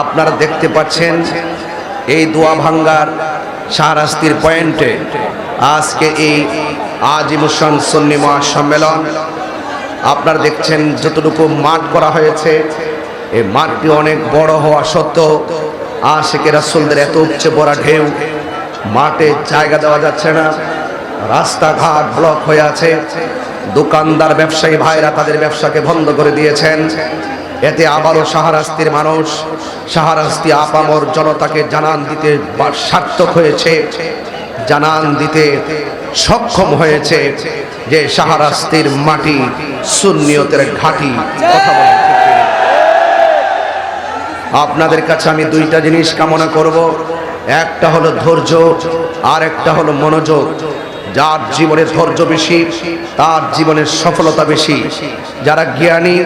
আপনারা দেখতে পাচ্ছেন এই দোয়া ভাঙ্গার শাহরাস্তির পয়েন্টে আজকে এই আজিমুসান সন্নি মহাসম্মেলন। আপনারা দেখছেন যতটুকু মাঠ করা হয়েছে, এই মাঠটি অনেক বড় হওয়া সত্ত্বেও আশেকে রাসুলদের এত উচ্চে বড় ঢেউ, মাঠে জায়গা দেওয়া যাচ্ছে না, রাস্তাঘাট ব্লক হয়ে আছে, দোকানদার, ব্যবসায়ী ভাইরা তাদের ব্যবসাকে বন্ধ করে দিয়েছেন। এতে আবারও সাহারাস্তির মানুষ, সাহারাস্তি আপামর জনতাকে জানান দিতে সার্থক হয়েছে, জানান দিতে সক্ষম হয়েছে যে সাহারাস্তির মাটি সুন্নিয়তের ঘাটি। কথা আপনাদের কাছে আমি দুইটা জিনিস কামনা করব। একটা হলো ধৈর্য আর একটা হলো মনোযোগ। যার জীবনে ধৈর্য বেশি, তার জীবনের সফলতা বেশি। যারা জ্ঞানী,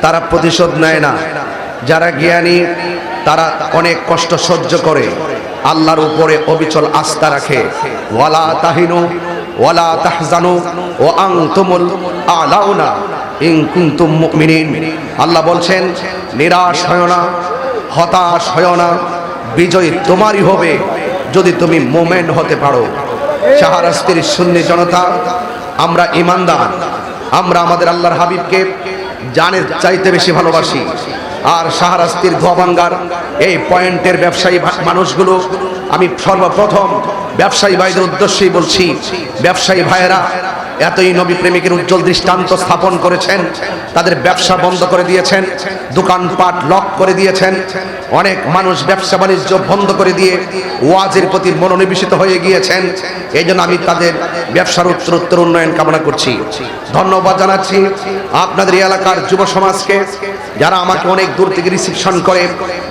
তারা প্রতিশোধ নেয় না। যারা জ্ঞানী, তারা অনেক কষ্ট সহ্য করে। আল্লাহর উপরে অবিচল আস্থা রাখে। ওয়ালা তাহিনু, ওয়ালা তাহজানু, ও আনতুমুল আলাউনা ইন কুনতুম মুমিনিন। আল্লাহ বলছেন, নিরাশ হয় না, হতাশ হয় না, বিজয় তোমারই হবে যদি তুমি মোমেন্ট হতে পারো। শাহরাস্তির শূন্য জনতা, আমরা ইমানদার, আমরা আমাদের আল্লাহর হাবিবকে জানের চাইতে বেশি ভালোবাসি। আর শাহরাস্তির ধোয়াভাঙ্গার এই পয়েন্টের ব্যবসায়ী মানুষগুলো, আমি সর্বপ্রথম ব্যবসায়ী ভাইদের উদ্দেশ্যেই বলছি, ব্যবসায়ী ভাইয়েরা এতই নবী প্রেমিকের উজ্জ্বল দৃষ্টান্ত স্থাপন করেছেন, তাদের ব্যবসা বন্ধ করে দিয়েছেন, দোকানপাট লক করে দিয়েছেন, অনেক মানুষ ব্যবসা বাণিজ্য বন্ধ করে দিয়ে ওয়াজের প্রতি মনোনিবেশিত হয়ে গিয়েছেন। এই জন্য আমি তাদের ব্যবসার উত্তর উত্তর উন্নয়ন কামনা করছি। ধন্যবাদ জানাচ্ছি আপনাদের এলাকার যুব সমাজকে, যারা আমাকে অনেক দূর থেকে রিসিপশন করে,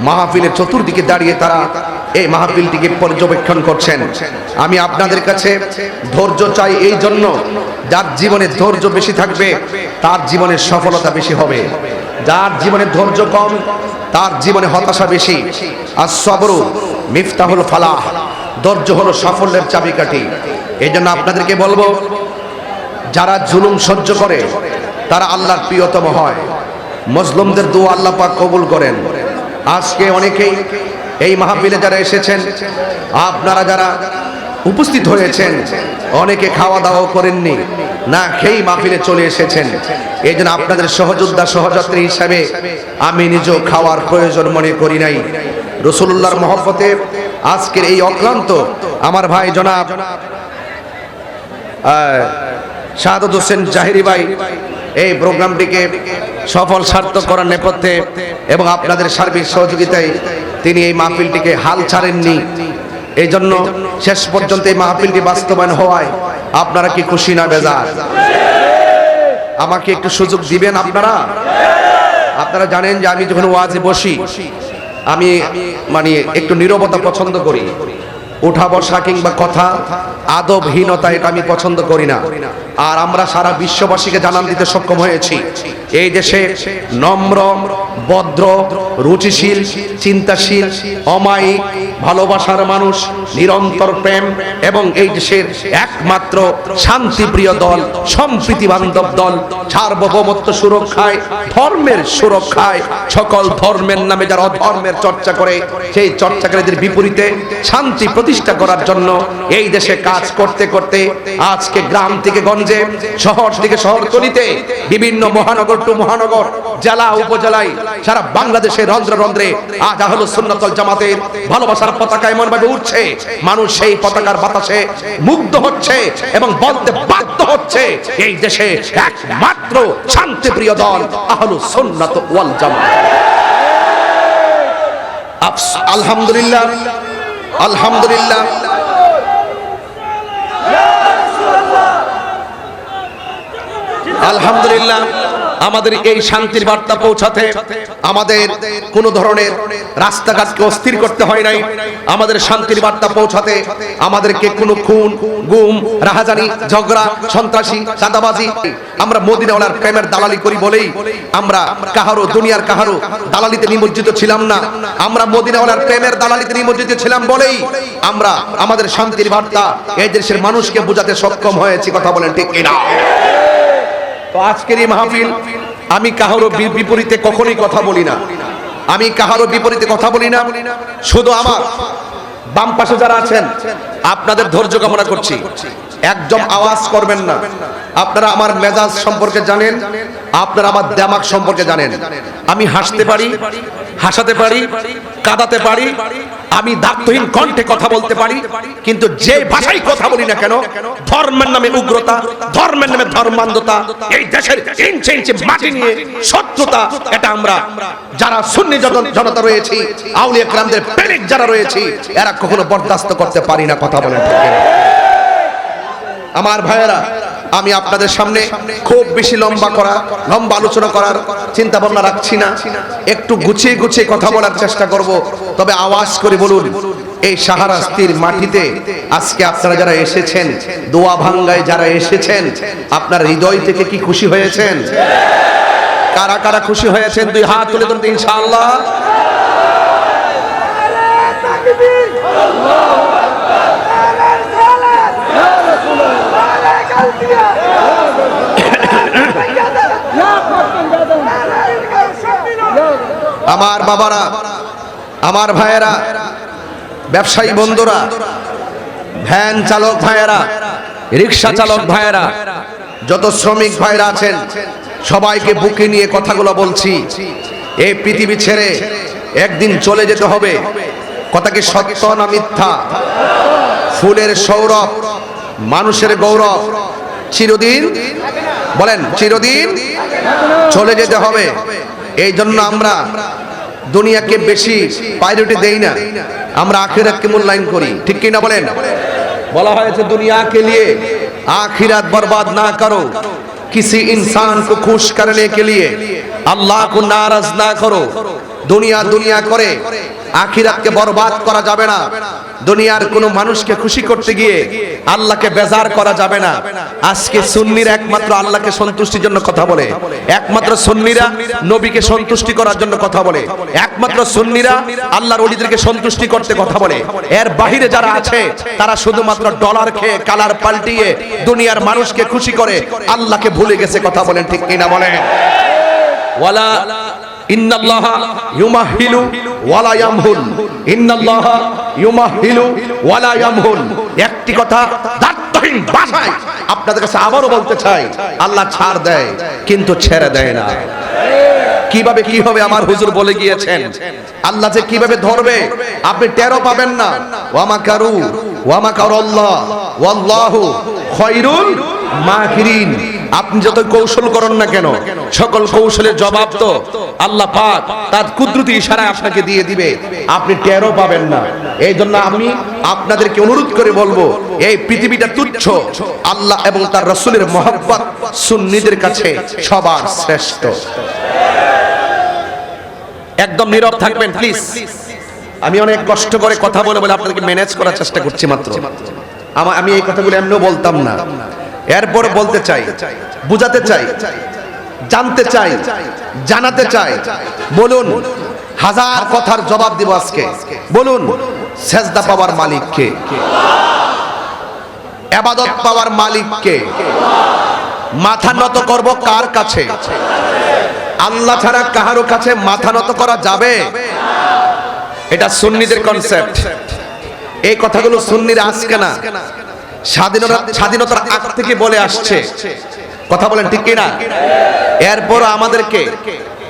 মাহফিলের চতুর্দিকে দাঁড়িয়ে তারা এই মাহফিলটিকে পর্যবেক্ষণ করছেন। আমি আপনাদের কাছে ধৈর্য চাই এই জন্য যার জীবনে ধৈর্য বেশি থাকবে, তার জীবনের সফলতা বেশি হবে। যার জীবনে ধৈর্য কম, তার জীবনে হতাশা বেশি। আর সবরু মিফতাহুল ফালাহ, ধৈর্য হলো সাফল্যের চাবিকাঠি। এই জন্য আপনাদেরকে বলব, যারা জুলুম সহ্য করে, তারা আল্লাহর প্রিয়তম হয়। মুসলিমদের দোয়া আল্লাহ পাক কবুল করেন। আজকে অনেকেই এই মাহফিলে যারা এসেছেন, আপনারা যারা উপস্থিত হয়েছেন। অনেকে খাওয়া দাওয়া করেননি, না খেয়েই মাহফিলে চলে এসেছেন। এই জন্য আপনাদের সহযোদ্ধা, সহযাত্রী হিসাবে আমি নিজেও খাওয়ার প্রয়োজন মনে করি নাই। রসুল্লাহর মহব্বতে আজকের এই অক্লান্ত আমার ভাই জনাব শাহাদত হোসেন জাহিরি ভাই, এই প্রোগ্রামটিকে সফল, সার্থক করার নেপথ্যে এবং আপনাদের সার্বিক সহযোগিতায় তিনি এই মাহফিলটিকে হাল ছাড়েননি। এই জন্য শেষ পর্যন্ত এই মাহফিলটি বাস্তবায়ন হওয়ায় আপনারা কি খুশি না বেজার? আমাকে একটু সুযোগ দিবেন আপনারা? আপনারা জানেন যে আমি যখন ওয়াজে বসি, আমি মানে একটু নিরবতা পছন্দ করি। উঠা বসা কিংবা কথা আদবহীনতা এটা আমি পছন্দ করি না। আর আমরা সারা বিশ্ববাসীকে জানান দিতে সক্ষম হয়েছি। এই দেশে নম্র, ভদ্র, রুচিশীল, চিন্তাশীল, অমায়িক, ভালোবাসার মানুষ, নিরন্তর প্রেম এবং এই দেশের একমাত্র শান্তিপ্রিয় দল, সম্প্রীতি বান্ধব দল, সার্বভৌমত্ব সুরক্ষায়, ধর্মের সুরক্ষায়, সকল ধর্মের নামে যারা অধর্মের চর্চা করে, সেই চর্চাকারীদের বিপরীতে শান্তি প্রতিষ্ঠা করার জন্য এই দেশে কাজ করতে করতে আজকে গ্রাম থেকে গঞ্জে, শহর থেকে শহরতলিতে বিভিন্ন মহানগর টু মহানগর, জেলা, উপজেলায় সারা বাংলাদেশের রন্ধ্রে রন্ধ্রে আজ আহলো সুন্নতল জামাতের ভালোবাসার পতাকা এমন ভাবে উঠছে। মানুষ সেই পতাকার বাতাসে মুগ্ধ হচ্ছে এবং বলতে বাধ্য হচ্ছে, এই দেশে একমাত্র শান্তিপ্রিয় দল আহলু সুন্নাত ওয়াল জামাত। আলহামদুলিল্লাহ আলহামদুলিল্লাহ। আলহামদুলিল্লাহ, আমাদের এই শান্তির বার্তা পৌঁছাতে আমাদের কোনো ধরনের রাস্তাঘাটকে অস্থির করতে হয় নাই। আমাদের শান্তির বার্তা পৌঁছাতে আমাদেরকে কোনো খুন, গুম, রাহাজানি, ঝগড়া, সন্ত্রাসী, চাঁদাবাজি, আমরা মদিনাওয়ালার প্রেমের দালালি করি বলেই আমরা কাহারো, দুনিয়ার কাহারো দালালিতে নিমজ্জিত ছিলাম না। আমরা মদিনাওয়ালার প্রেমের দালালিতে নিমজ্জিত ছিলাম বলেই আমরা আমাদের শান্তির বার্তা এই দেশের মানুষকে বোঝাতে সক্ষম হয়েছি। কথা বলেন ঠিক কিনা? তো আজকের এই মাহফিল আমি কাহারও বিপরীতে কখনোই কথা বলি না। আমি কাহারও বিপরীতে কথা বলি না। শুধু আমার বাম পাশে যারা আছেন, আপনাদের ধৈর্য কামনা করছি। একদম আওয়াজ করবেন না। আপনারা আমার মেজাজ সম্পর্কে জানেন আপনারা আমার দেমাক সম্পর্কে জানেন। আমি হাসতে পারি হাসাতে পারি কাঁদাতে পারি আমি দায়িত্বহীন কণ্ঠে কথা বলতে পারি কিন্তু যে ভাষায় কথা বলি না কেন ধর্মের নামে উগ্রতা ধর্মের নামে ধর্মান্ধতা এই দেশের ইঞ্চে ইঞ্চে মাটি নিয়ে শত্রুতা এটা আমরা যারা সুন্নি জন- জনতা রয়েছি আউলিয়া ক্রামদের প্রেমিক যারা রয়েছি এরা কখনো বরদাস্ত করতে পারি না কথা বলেন? আমার ভাইয়েরা, আমি আপনাদের সামনে খুব বেশি লম্বা করা, লম্বা আলোচনা করার চিন্তা ভাবনা রাখছি না। একটু গুছিয়ে গুছিয়ে কথা বলার চেষ্টা করব। তবে আওয়াজ করে বলুন, এই সাহারাস্তির মাটিতে আজকে আপনারা যারা এসেছেন, দোয়া ভাঙ্গায় যারা এসেছেন, আপনার হৃদয় থেকে কি খুশি হয়েছেন? কারা কারা খুশি হয়েছেন? দুই হাত তুলে তুলতে ইনশাআল্লাহ। আমার বাবারা, আমার ভাইয়েরা, ব্যবসায়ী বন্ধুরা, ভ্যান চালক ভাইয়েরা, রিক্সা চালক ভাইয়েরা, যত শ্রমিক ভাইরা আছেন, সবাইকে বুকে নিয়ে কথাগুলো বলছি। এই পৃথিবী ছেড়ে একদিন চলে যেতে হবে। কথা কি সত্য না মিথ্যা? ফুলের সৌরভ, মানুষের গৌরব। চিরদিন, বলেন, চিরদিন চলে যেতে হবে। এই জন্য আমরা দুনিয়াকে বেশি প্রায়োরিটি দেই না আমরা আখিরাতকে মূল্যায়ন করি ঠিক কি না বলেন বলা হয়েছে দুনিয়াকে लिए आखिरत बर्बाद ना करो किसी इंसान को खुश करने के लिए अल्लाह को नाराज ना करो দুনিয়া দুনিয়া করে আখিরাতকে বরবাদ করা যাবে না। দুনিয়ার কোনো মানুষকে খুশি করতে গিয়ে আল্লাহকে বেজার করা যাবে না। আজকে সুন্নিরা একমাত্র আল্লাহকে সন্তুষ্টির জন্য কথা বলে। একমাত্র সুন্নিরা নবীকে সন্তুষ্টি করার জন্য কথা বলে। একমাত্র সুন্নিরা আল্লাহর ওলিদেরকে সন্তুষ্টি করতে কথা বলে। এর বাহিরে যারা আছে, তারা শুধুমাত্র ডলার খেয়ে কালার পাল্টিয়ে দুনিয়ার মানুষকে খুশি করে আল্লাহকে ভুলে গেছে কথা বলেন ঠিক কিনা বলেন। ওয়ালা ইন্নাল্লাহা ইউমাহিলু ওয়ালা ইয়ামহুল একটি কথা দার্থহীন ভাষায় আপনাদের কাছে আবারও বলতে চাই, আল্লাহ ছাড় দেয়, কিন্তু ছেড়ে দেয় না। কীভাবে কি হবে আমার হুজুর বলে গিয়েছেন? আল্লাহ যে কীভাবে ধরবে, আপনি টেরো পাবেন না। ওয়ামা কারু, ওয়ামা কারুল্লাহ ওয়াল্লাহু খায়রুল মাকিরিন আপনি যত কৌশল করেন না কেন, সকল কৌশলের জবাব তো আল্লাহ পাক তার কুদরতি ইশারায় আপনাকে দিয়ে দিবে। আপনি টেরও পাবেন না। এই জন্য আমি আপনাদেরকে অনুরোধ করে বলব, এই পৃথিবীটা তুচ্ছ, আল্লাহ এবং তার রসুলের মহব্বত সুন্নিদের কাছে সবার শ্রেষ্ঠ। একদম নীরব থাকবেন প্লিজ আমি অনেক কষ্ট করে কথা বলে বলে আপনাদেরকে ম্যানেজ করার চেষ্টা করছি মাত্র। আমি এই কথাগুলো এমনিও বলতাম না। এরপর বলতে চাই, বুঝাতে চাই, জানতে চাই, জানাতে চাই। বলুন, হাজার কথার জবাব দিব আজকে। বলুন, সেজদা পাওয়ার মালিককে আবাদত পাওয়ার মালিককে মাথা নত করব কার কাছে? আল্লাহ ছাড়া কাহারো কাছে মাথা নত করা যাবে? এটা সুন্নিদের কনসেপ্ট এই কথাগুলো সুন্নিরা আজকে না। স্বাধীনতা স্বাধীনতার আগ থেকে বলে আসছে। কথা বলেন ঠিক কিনা? এরপর আমাদেরকে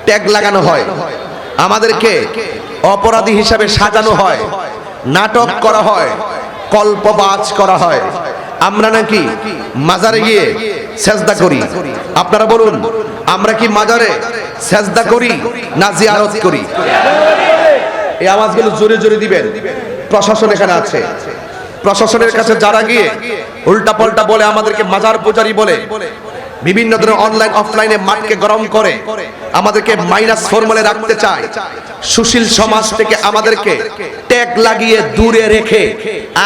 ট্যাগ লাগানো হয়। আমাদেরকে অপরাধী হিসাবে সাজানো হয়। নাটক করা হয়। কল্পবাজ করা হয়। আমরা নাকি মাজারে গিয়ে সেজদা করি। আপনারা বলুন আমরা কি মাজারে সেজদা করি না জিয়ারত করি? এই আওয়াজগুলো জোরে জোরে দিবেন। প্রশাসন এখানে আছে। প্রশাসনের কাছে যারা গিয়ে উল্টা পাল্টা বলে আমাদেরকে মাজার পূজারি বলে বিভিন্ন ধরনের অনলাইন অফলাইনে মাঠকে গরম করে আমাদেরকে মাইনাস ফর্মালে রাখতে চায়। সুশীল সমাজ থেকে আমাদেরকে ট্যাগ লাগিয়ে দূরে রেখে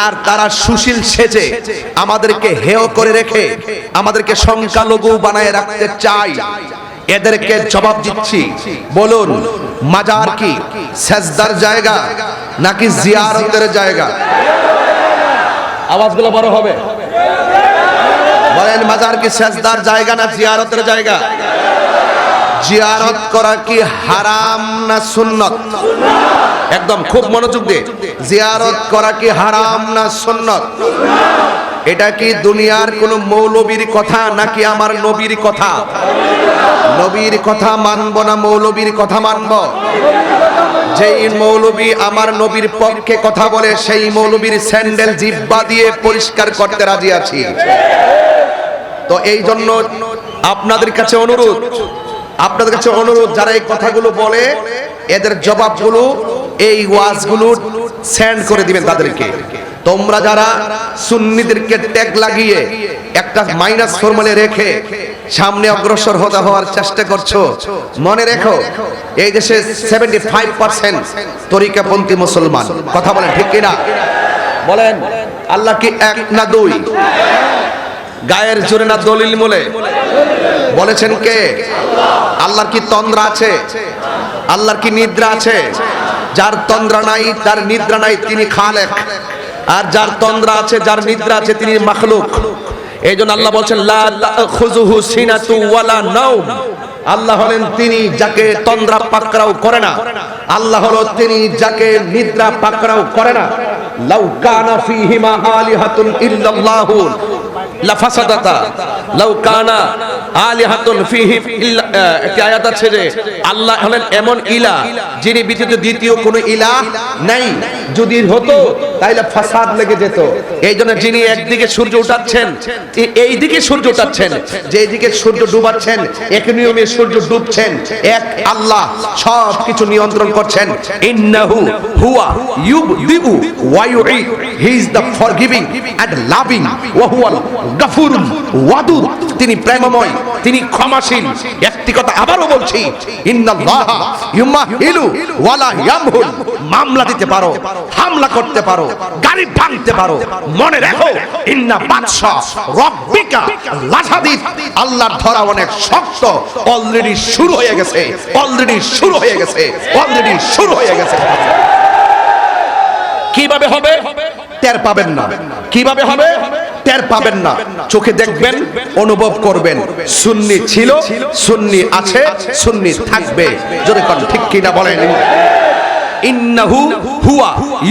আর তারা সুশীল সেজে আমাদেরকে হেয় করে রেখে আমাদেরকে সংখ্যালঘু বানায় রাখতে চায়। এদেরকে জবাব দিচ্ছি বলুন মাজার কি সেজদার জায়গা নাকি জিয়ারতের জায়গা? আওয়াজগুলো বড় হবে। বলেন মাজার কি সেজদার জায়গা না জিয়ারতের জায়গা? জিয়ারত করা কি হারাম না সুন্নত? একদম খুব মনোযোগ দিয়ে। জিয়ারত করা কি হারাম না সুন্নত? এটা কি দুনিয়ার কোন মৌলবীর কথা নাকি আমার নবীর কথা? নবীর কথা মানব না মৌলবীর কথা মানব? যেই মৌলবী আমার নবীর পক্ষে কথা বলে, সেই মৌলবীর স্যান্ডেল জিব্বা দিয়ে পরিষ্কার করতে রাজি আছি। তো এই জন্য আপনাদের কাছে অনুরোধ, আপনাদের কাছে অনুরোধ যারা এই কথাগুলো বলে, এদের জবাবগুলো, এই ওয়াজগুলো সেন্ড করে দিবেন তাদেরকে। তোমরা যারা সুন্নিদেরকে ট্যাগ লাগিয়ে একটা মাইনাস ফর্মুলে রেখে সামনে অগ্রসর হতে হওয়ার চেষ্টা করছ, মনে রেখো, এই দেশে সেভেন্টি ফাইভ পার্সেন্ট তরিকাপন্থী মুসলমান। কথা বলেন ঠিক কিনা? বলেন, আল্লাহ কি এক না দুই? গায়ের জোরে না দলিল মূলে? বলেছেন কে? আল্লাহর কি তন্দ্রা আছে? আল্লাহর কি নিদ্রা আছে? যার তন্দ্রা নাই, তার নিদ্রা নাই, তিনি খালেক। আর যার তন্দ্রা আছে, যার নিদ্রা আছে, তিনি মাখলুক। এই জন্য আল্লাহ বলছেন আল্লাহ হলেন তিনি যাকে তন্দ্রা পাকড়াও করে না। আল্লাহ হলো তিনি যাকে নিদ্রা পাকড়াও করে না। লাউ কানা ফীহিমা আলিহাতুন ইল্লাল্লাহু। লাফাসাদাতা লাউ কানা আলিহাতুন ফীহি ইল্লা একটি আয়াত আছে যে আল্লাহ হলেন এমন ইলা যিনি ব্যতীত দ্বিতীয় কোনো ইলা নাই। যদি হতো, তাইলে ফাসাদ লেগে যেত। এই জন্য যিনি একদিকে সূর্য উঠাচ্ছেন এই দিকে সূর্য উঠাচ্ছেন যে দিকে সূর্য ডুবাচ্ছেন, এক নিয়মে সূর্য ডুবছেন, এক আল্লাহ সব কিছু নিয়ন্ত্রণ করছেন। ইন্নাহু হুয়া ইউবদিউ ওয়া ইউঈদ। He is the forgiving and loving ওয়া হুয়াল গাফুরুল ওয়াদুদ। তিনি প্রেমময় তিনি ক্ষমাশীল। একটি কথা আবারও বলছি। মামলা দিতে পারো হামলা করতে পারো গাড়ি ভাঙতে পারো। মনে রাখো ইন্না বাদশা রব্বিকা লাসাদিদ আল্লাহর ধরা অনেক শক্ত অলরেডি শুরু হয়ে গেছে অলরেডি শুরু হয়ে গেছে অলরেডি শুরু হয়ে গেছে। কীভাবে হবে? টের পাবেন না। কীভাবে হবে? টের পাবেন না। চোখে দেখবেন, অনুভব করবেন। সুন্নি ছিল, সুন্নি আছে, সুন্নি থাকবে। জোরে কোন, ঠিক কিনা বলেন? ইন্নাহু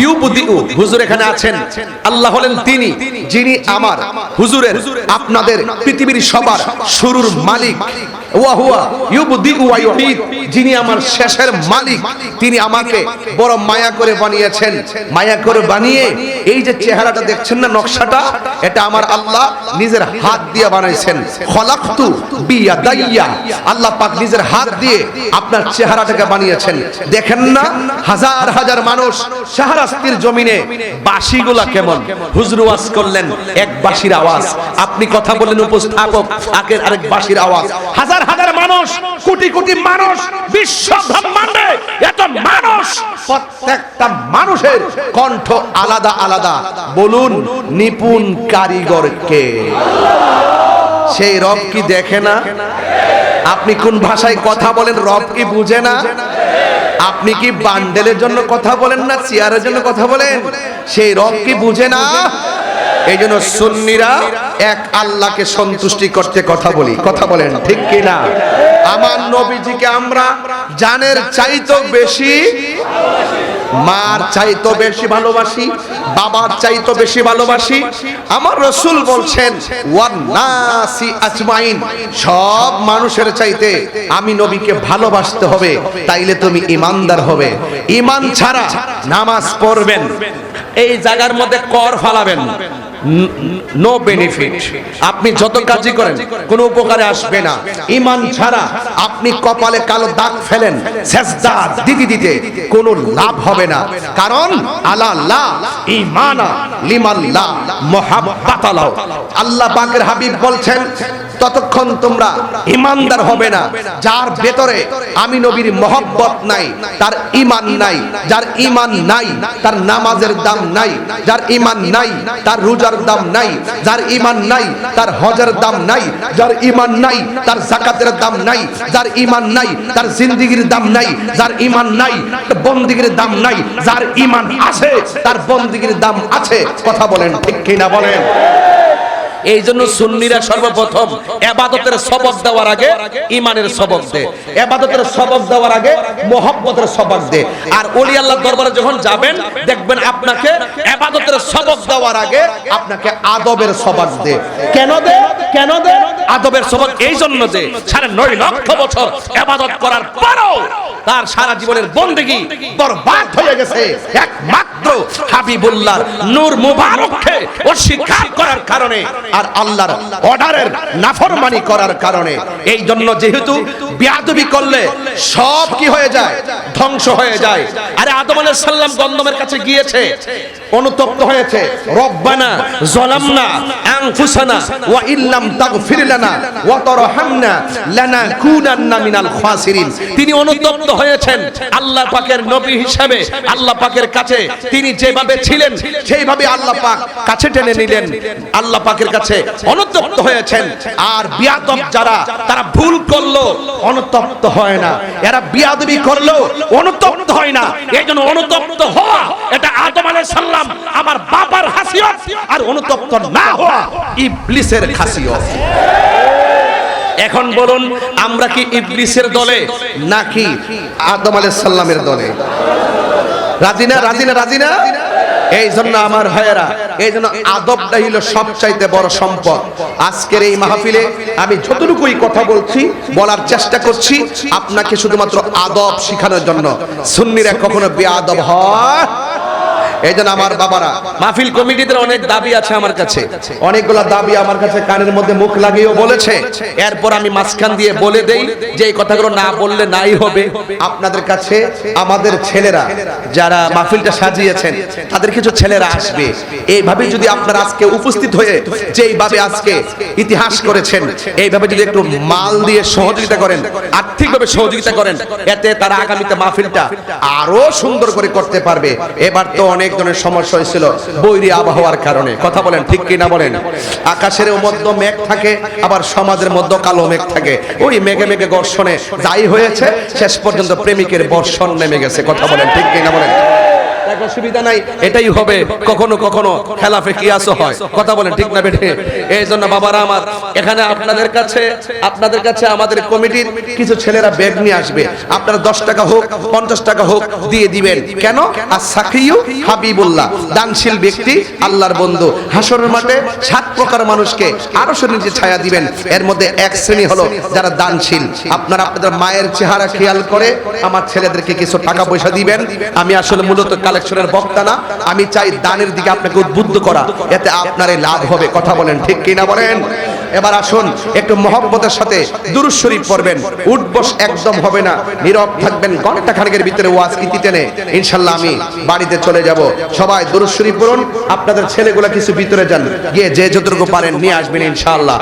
ইউবদিউ। হুজুর এখানে আছেন। আল্লাহ হলেন তিনি, যিনি আমার, হুজুরের, আপনাদের, পৃথিবীর সবার শুরুর মালিক। যিনি আমার শেষের মালিক, তিনি আমাকে বড় মায়া করে বানিয়েছেন। মায়া করে বানিয়ে এই যে চেহারাটা দেখছেন না নকশাটা, এটা আমার আল্লাহ নিজের হাত দিয়ে বানাইছেন। আল্লাহ পাক নিজের হাত দিয়ে আপনার চেহারাটাকে বানিয়েছেন। দেখেন না হাজার হাজার মানুষ শাহরাস্তির জমিনে বাঁশিগুলা কেমন। করলেন, এক বাঁশির আওয়াজ। আপনি কথা বললেন উপস্থাপক, আগের আরেক বাঁশির আওয়াজ। হাজার হাজার হাজার মানুষ, কোটি কোটি মানুষ, বিশ্ব ব্রহ্মাণ্ডে এত মানুষ, প্রত্যেকটা মানুষের কণ্ঠ আলাদা আলাদা। বলুন, নিপুণ কারিগরকে। সেই রব কি দেখে না? আপনি কোন ভাষায় কথা বলেন, রব কি বুঝে না? আপনি কি বান্ডেলের জন্য কথা বলেন না, চেয়ারের জন্য কথা বলেন? সেই রব কি বুঝে না? এই জন্য সুন্নিরা এক আল্লাহকে সন্তুষ্টি করতে কথা বলি। কথা বলেন, ঠিক কি না আমার নবীজিকে আমরা জানের চাইতো বেশি, মার চাইতো বেশি ভালোবাসি, বাবার চাইতো বেশি ভালোবাসি। আমার রসুল বলছেন ওয়ান নাসি আজমাইন, সব মানুষের চাইতে আমি নবীকে ভালোবাসতে হবে, তাইলে তুমি ইমানদার হবে। ইমান ছাড়া নামাজ পড়বেন, এই জায়গার মধ্যে কর ফালাবেন নো বেনিফিট আপনি যত কাজই করেন কোনো উপকারে আসবে না। ইমান ছাড়া আপনি কপালে কালো দাগ ফেলেন সেজদা দিতে দিতে কোনো লাভ হবে না। কারণ আলা লা ইমানা লিমাল্লা মুহাব্বাতালাহ। আল্লাহ পাকের হাবিব বলছেন ততক্ষণ তোমরা ইমানদার হবে না। যার ভেতরে আমি নবীর মহব্বত নাই, তার ইমান নাই, যার ইমান নাই, তার নামাজের দাম নাই, যার ইমান নাই, তার রোজার দাম নাই, যার ইমান নাই, তার হজের দাম নাই, যার ইমান নাই, তার জাকাতের দাম নাই, যার ইমান নাই, তার জিন্দিগির দাম নাই, যার ইমান নাই বন্দিগির দাম নাই, যার ইমান আছে, তার বন্দিগির দাম আছে। কথা বলেন ঠিক কিনা বলেন? এই জন্য সুন্নিরা সর্বপ্রথম এবাদতের সবক দেওয়ার আগে ইমানের সবক দে। এবাদতের সবক দেওয়ার আগে মোহব্বতের সবক দে। আর ওলি আল্লাহ দরবারে যখন যাবেন, দেখবেন আপনাকে এবাদতের সবক দেওয়ার আগে আপনাকে আদবের সবক দে। কেন দে? কেন দে? আদবের সবক এই জন্য দে, সাড়ে নয় লক্ষ বছর এবাদত করার পরও তার সারা জীবনের বন্দেগি বরবাদ হয়ে গেছে। একমাত্র হাবিবুল্লাহর নূর মুবারককে অস্বীকার করার কারণে আর আল্লাহর অর্ডারের নাফরমানি করার কারণে। এই জন্য যেহেতু বিয়াদবি করলে সব কি হয়ে যায়? ধ্বংস হয়ে যায়। আরে আদম আলাইহিস সালাম গন্ধমের কাছে গিয়েছে। অনুতপ্ত হয়েছে। রব্বানা যালামনা আনফুসানা ওয়া ইল্লাম তাগফির লানা ওয়া তারহামনা লানাকুনান্না মিনাল খাসিরিন। তিনি অনুতপ্ত হয়েছেন আল্লাহ পাকের নবী হিসেবে, আল্লাহ পাকের কাছে। তিনি যেভাবে ছিলেন, সেইভাবে আল্লাহ পাক কাছে টেনে নিলেন। আল্লাহ পাকের কাছে অনুতপ্ত হয়েছেন। আর বিয়াদব যারা, তারা ভুল করল, অনুতপ্ত হয় না। এরা বিয়াদবি করল, অনুতপ্ত হয় না। এই জন্য অনুতপ্ত হওয়া, এটা আদম আলাইহিস সালাম আমার বাবার হাসিয়ত আর অনুতপ্ত না হওয়া ইবলিসের খাসিয়ত। এখন বলুন, আমরা কি ইবলিসের দলে নাকি আদম আলাইহিস সালামের দলে রাজিনা রাজিনা রাজিনা এই জন্য আমার ভাইয়েরা এই জন্য আদবটা হইল সবচাইতে বড় সম্পদ। আজকের এই মাহফিলে আমি যতটুকুই কথা বলছি, বলার চেষ্টা করছি আপনাকে শুধুমাত্র আদব শেখানোর জন্য। সুন্নিরা কখনো বেআদব হয়? এই জন্য আমার বাবারা মাহফিল কমিটিদের অনেক দাবি আছে আমার কাছে। অনেকগুলো দাবি আমার কাছে কানের মধ্যে মুখ লাগিয়েও বলেছে। এরপর আমি মাঝখান দিয়ে বলে দেই যে এই কথাগুলো না বললে নাই হবে। আপনাদের কাছে আমাদের ছেলেরা যারা মাহফিলটা সাজিয়েছেন তাদের কিছু ছেলেরা আসবে। এইভাবে যদি আপনারা আজকে উপস্থিত হয়ে যেইভাবে আজকে ইতিহাস করেছেন এইভাবে যদি একটু মাল দিয়ে সহযোগিতা করেন আর্থিকভাবে সহযোগিতা করেন এতে তারা আগামীতে মাহফিলটা আরও সুন্দর করে করতে পারবে। এবার তো অনেক ধরনের সমস্যা হয়েছিল। বৈরী আবহাওয়ার কারণে। কথা বলেন, ঠিক কি না বলেন? আকাশের মধ্যে মেঘ থাকে, আবার সমাজের মধ্যে কালো মেঘ থাকে। ওই মেঘে মেঘে ঘর্ষণে যাই হয়েছে, শেষ পর্যন্ত প্রেমিকের বর্ষণ নেমে গেছে। কথা বলেন, ঠিক কি না বলেন? অসুবিধা নাই। এটাই হবে। কখনো কখনো খেলাফে কিয়াসও হয়। কথা বলেন ঠিক না বেঠে? এই জন্য বাবারা আমার, এখানে আপনাদের কাছে আপনাদের কাছে আমাদের কমিটির কিছু ছেলেরা ব্যাগ নিয়ে আসবে। আপনারা দশ টাকা হোক, পঞ্চাশ টাকা হোক দিয়ে দিবেন। কেন? আর সাকিউ হাবিবুল্লাহ, দানশীল ব্যক্তি, আল্লাহর বন্ধু। হাসরের মাঠে সাত প্রকার মানুষকে আরও নিচে ছায়া দিবেন। এর মধ্যে এক শ্রেণি হলো যারা দানশীল। আপনারা আপনাদের মায়ের চেহারা খেয়াল করে আমার ছেলেদেরকে কিছু টাকা পয়সা দিবেন। আমি আসলে মূলত কালেকশনের বক্তা না, আমি চাই দানের দিকে আপনাকে উদ্বুদ্ধ করা, এতে আপনারই লাভ হবে, কথা বলেন ঠিক কিনা বলেন? এবার আসুন, একটু মহব্বতের সাথে দুরুদ শরীফ পড়বেন, উঠবস একদম হবে না, নীরব থাকবেন, ঘণ্টা খানেকের ভিতরে ওয়াজ ইতি টেনে, ইনশাল্লাহ আমি বাড়িতে চলে যাব। সবাই দুরুদ শরীফ পড়ুন, আপনাদের ছেলেগুলা কিছু ভিতরে যান, গিয়ে যে যতটুকু পারেন নিয়ে আসবেন ইনশাআল্লাহ